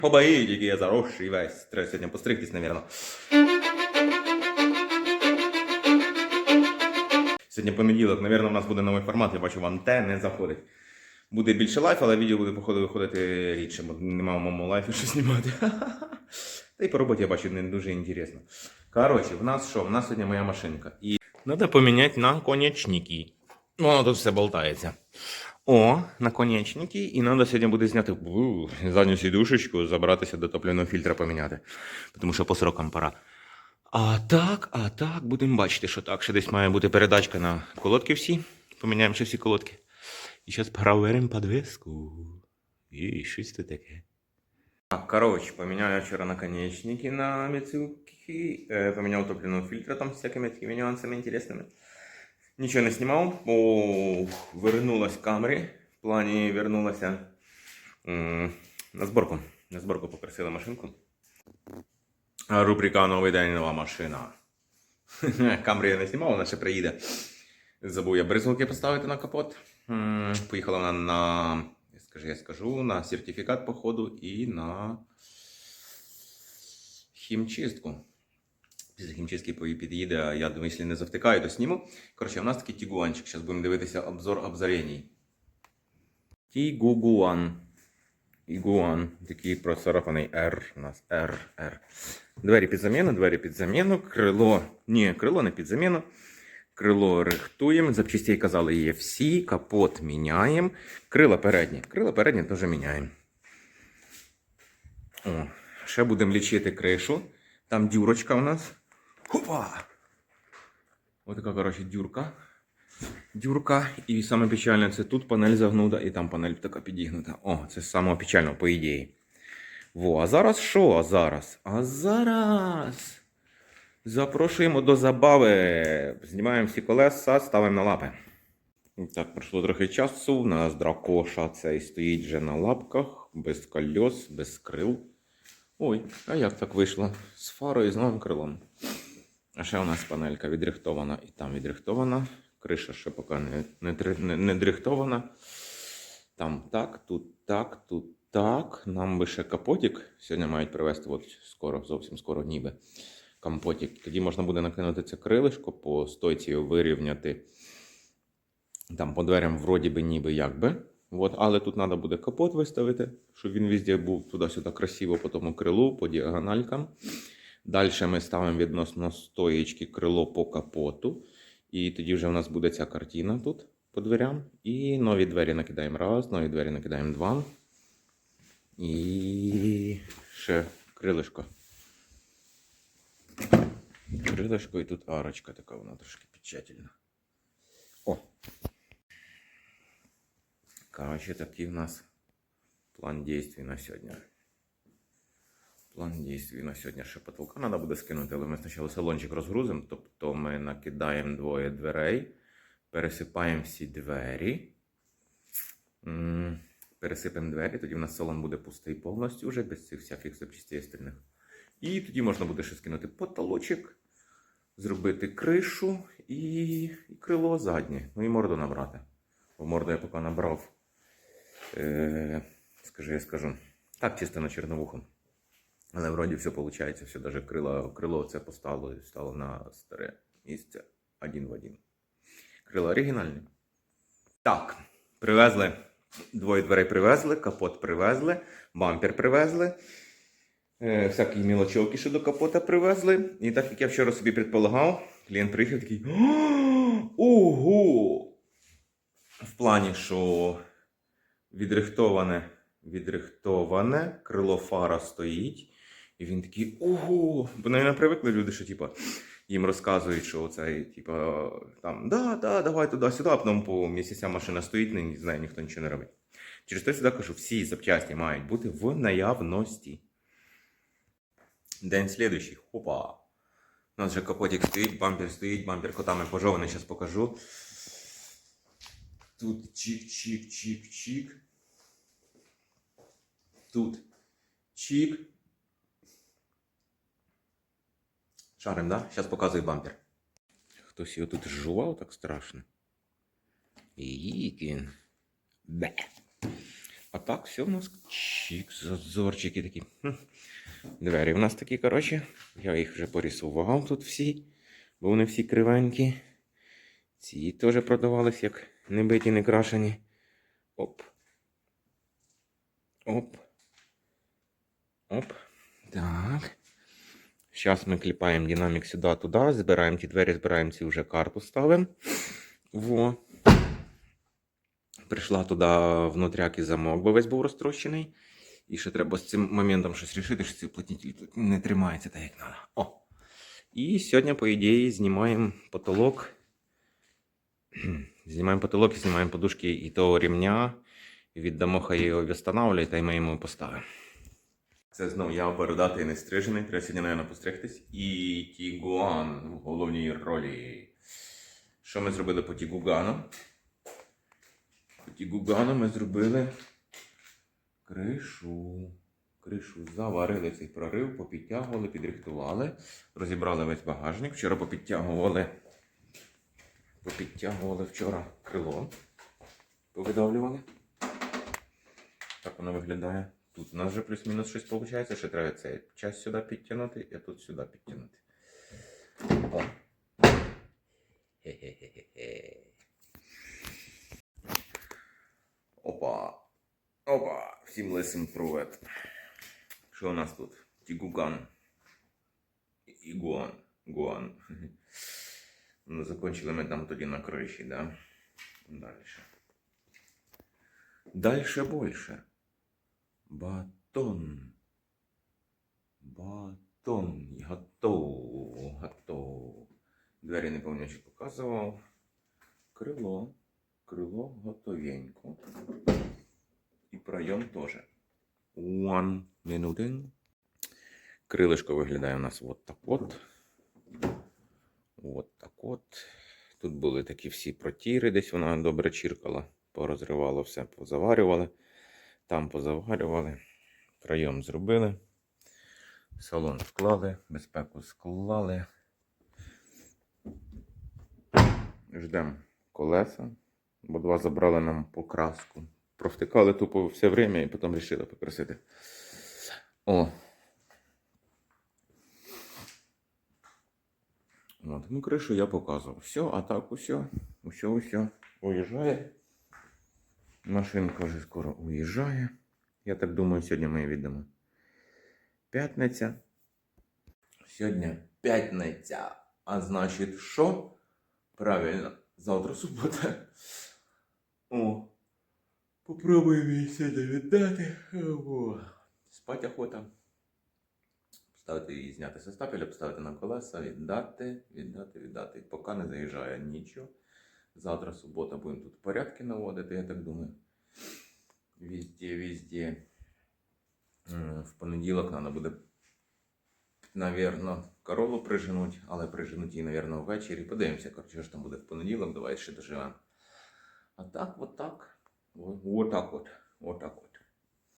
Побоїть, який я заросший весь. Треба сьогодні постригтись, напевно. Сьогодні понеділок, напевно, у нас буде новий формат, я бачу, вам те не заходить. Буде більше лайф, але відео буде, походу, виходити рідше, бо нема в моєму лайфі що знімати. Та й по роботі я бачу не дуже інтересно. Коротше, в нас що? В нас сьогодні моя машинка. І треба поміняти на конечники. Воно тут все болтається. О, наконечники, і треба сьогодні буде зняти у, задню сідушечку, забратися до топливного фільтра поміняти. Тому що по срокам пора. А так, а так, будемо бачити, що так. Ще десь має бути передачка на колодки всі. Поміняємо ще всі колодки. І зараз проверимо подвеску. І щось це таке. Так, коротше, поміняв вчора наконечники на Mitsubishi, е, поміняв топливного фільтра там з всякими такими нюансами інтересними. Нічого не знімав, бо вернулась камері. В плані вернулася на зборку. На зборку попросила машинку. Рубрика Новий день нова машина. Камері я не знімав, вона ще приїде. Забув я бризгалки поставити на капот. Поїхала вона на, я скажу, я скажу, на сертифікат походу і на хімчистку. Після хімчистки під'їде, а я думаю, не завтикаю, то сніму. Коротше, у нас такий тігуанчик. Зараз будемо дивитися обзор обзореній. Тігугуан. Ігуан. Такий процарапаний R. У нас R, R. Двері під заміну, двері під заміну, крило. Ні, крило не під заміну. Крило рихтуємо. Запчастей казали, є всі. Капот міняємо. Крила передні. Крила передні теж міняємо. О, ще будемо лічити кришу. Там дюрочка у нас. Хопа! Ось така, коротше, дюрка. Дюрка. І саме печальне це тут панель загнута, і там панель така підігнута. О, це з самого печального, по ідеї. Во, а зараз що? А зараз? А зараз. Запрошуємо до забави. Знімаємо всі колеса, ставимо на лапи. Так, пройшло трохи часу. У нас дракоша цей стоїть вже на лапках, без кольос, без крил. Ой, а як так вийшло? З фарою і з новим крилом. А ще у нас панелька відрихтована і там відрихтована. Криша ще поки не, не, не, не дрихтована. Там так, тут так, тут так. Нам би ще капотик. Сьогодні мають привезти от скоро, зовсім скоро ніби. Компотик. Тоді можна буде накинути це крилишко, по стойці вирівняти. Там по дверям вроді би ніби як би. От, але тут треба буде капот виставити, щоб він везде був туди-сюди красиво по тому крилу, по діагональкам. Далі ми ставимо відносно стоєчки крило по капоту. І тоді вже у нас буде ця картина тут по дверям. І нові двері накидаємо раз, нові двері накидаємо два. І ще крилишко. Крилишко і тут арочка така, вона трошки печательна. О! Короче, такий в нас план действий на сьогодні. План действий на сьогодні ще потолка треба буде скинути, але ми спочатку салончик розгрузимо, тобто ми накидаємо двоє дверей, пересипаємо всі двері. Пересипемо двері, тоді в нас салон буде пустий повністю вже без цих всяких запчастей остальних. І тоді можна буде ще скинути потолочок, зробити кришу і, і крило заднє. Ну і морду набрати. Бо морду я поки набрав. Е, скажи, я скажу. Так, чисто на черновуху. Але вроді все виходить, все даже крило, крило це постало і стало на старе місце один в один. Крило оригінальне. Так, привезли. Двоє дверей привезли, капот привезли, бампер привезли. Е, всякі мілочовки до капота привезли. І так як я вчора собі предполагав, клієнт приїхав такий. Ого! В плані, що відрихтоване, відрихтоване, крило фара стоїть. І він такий ого! Бо навіть привикли люди, що типа, їм розказують, що це, типа, там, да, да, давай туди-сюди, а потім по місяцям машина стоїть, не знає, ніхто нічого не робить. Через те сюди кажу, всі запчасті мають бути в наявності. День слідуючий. Хопа. У нас вже капотик стоїть, бампер стоїть, бампер котами пожований, зараз покажу. Тут чик-чик-чик-чик. Тут чик. Шарим, да? Зараз показую бампер. Хтось його тут жував так страшно. Ікін. Бе. А так, все у нас чик, зазорчики такі. Хм. Двері у нас такі, коротше. Я їх вже порисував тут всі, бо вони всі кривенькі. Ці теж продавались як не биті, не крашені. Оп. Оп. Оп. Так. Зараз ми кліпаємо динамік сюди, туди, збираємо ті двері, збираємо ці вже карту ставимо. Во. Прийшла туди внутряк і замок, бо весь був розтрощений. І ще треба з цим моментом щось рішити, що цей уплотнитель тут не тримається так, як треба. О! І сьогодні, по ідеї, знімаємо потолок. Знімаємо потолок і знімаємо подушки і того рівня. Віддамо, хай його відстановлює, та й ми йому поставимо. Це знову я бородатий не стрижений, треба сьогодні, наверное, постригтись. І Тігуан в головній ролі. Що ми зробили по Тігугану? По Тігугану ми зробили кришу. Кришу заварили цей прорив, попідтягували, підрихтували, розібрали весь багажник. Вчора попідтягували, попідтягували вчора крило. Повидавлювали. Так воно виглядає. Тут у нас вже плюс-мінус щось виходить. Ще треба цей час сюди підтягнути, а тут сюди підтягнути. О. Хе-хе-хе-хе. Опа. Опа. Всім лисим привет. Що у нас тут? Тігуган. Ігуан. Гуан. Ну, закончили ми там тоді на криші, да? Дальше. Дальше больше. Батон. Батон. Готово. Готово. Двері не показував. Крило. Крило готовенько. І пройом теж. One minute. Крилишко виглядає у нас от так от. От так от. Тут були такі всі протіри, десь вона добре чіркала, порозривало все, позаварювали. Там позаварювали. Прийом зробили. Салон склали, безпеку склали. Ждемо колеса, бо два забрали нам покраску. Провтикали тупо все время і потім вирішили покрасити. О. От, ну, кришу я показував. Все, а так усе, усе, усе. Уїжджає. Машинка вже скоро уїжджає. Я так думаю, сьогодні ми її віддамо. П'ятниця. Сьогодні п'ятниця. А значить, що? Правильно, завтра субота. О. Попробуємо її сьогодні віддати. О. Спать охота. Поставити її, зняти зі стапеля, поставити на колеса, віддати, віддати, віддати. Поки не заїжджає нічого. Завтра субота будемо тут порядки наводити, я так думаю. Везде, везде. М, В понеділок треба буде, навірно, корову приженуть, але приженуть її, навірно, ввечері. Подивимося, коротше, що ж там буде в понеділок, давай ще доживемо. А так, от так. От так от. От так от.